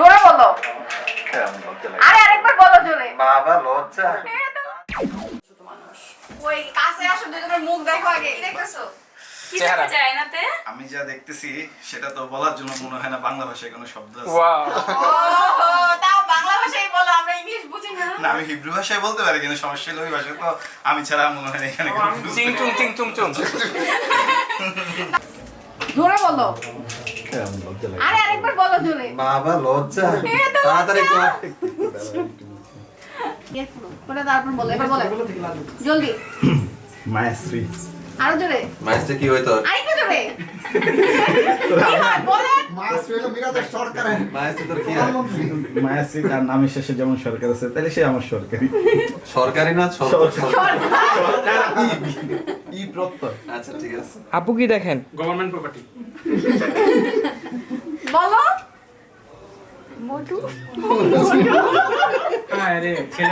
জোরে বলো। লাগে। আরে আরেকবার বলো জোরে। বাবা লজ্জা। ওই কাছে আসো দুজনের মুখ দেখো আগে। দেখতেছো? কি দেখা যায় আয়নাতে? আমি যা দেখতেছি সেটা তো বলার জন্য মনে হয় না বাংলা ভাষায় কোনো শব্দ আছে। তাও বাংলা ভাষাই বলো আমরা ইংলিশ বুঝি না। না আমি হিব্রু ভাষায় বলতে পারি কিন্তু সমস্যা হলো ওই ভাষা তো আমি ছাড়া মনে হয় না এখানে কেউ টুং চিং টুং টুং জোরে বলো। আরে আরেকবার বলো জোরে। বাবা লজ্জা। তাড়াতাড়ি কর। ওটা তারপর বলো এবার বলো। জলদি। মায়াশ্রী। আরও জোরে। মায়াশ্রী কি হইতো? আরেকটু জোরে। কি বলেন মায়াশ্রী তোর নামের শেষে যেমন সরকার আছে তাহলে সে আমার সরকারি। সরকারি। না আচ্ছা ঠিক আছে। আপু কি দেখেন? গভর্নমেন্ট প্রপার্টি বলো। মোটু রে ছেলে